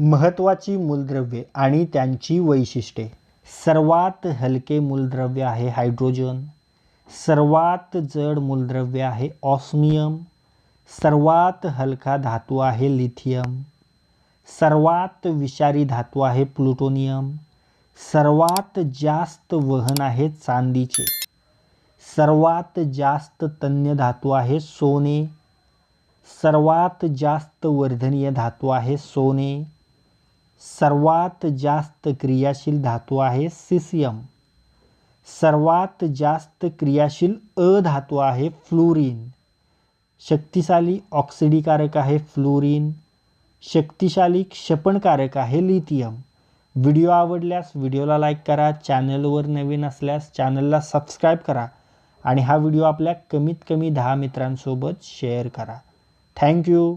महत्त्वाची मूलद्रव्ये आणि त्यांची वैशिष्ट्ये. सर्वात हलके मूलद्रव्य आहे हायड्रोजन. सर्वात जड मूलद्रव्य आहे ऑस्मियम. सर्वात हलका धातू आहे लिथियम. सर्वात विषारी धातू आहे प्लुटोनियम. सर्वात जास्त वहन आहे चांदीचे. सर्वात जास्त तन्य धातू आहे सोने. सर्वात जास्त वर्धनीय धातू आहे सोने. सर्वात जास्त क्रियाशील धातू आहे सिसियम. सर्वात जास्त क्रियाशील अधातू आहे फ्लोरीन. शक्तिशाली ऑक्सिडीकारक आहे फ्लोरीन. शक्तिशाली क्षपणकारक आहे लिथियम. व्हिडिओ आवडल्यास व्हिडिओला लाईक करा चॅनलवर नवीन असल्यास चॅनलला सबस्क्राईब करा आणि हा व्हिडिओ आपल्या कमीत कमी दहा मित्रांसोबत शेअर करा. थँक्यू.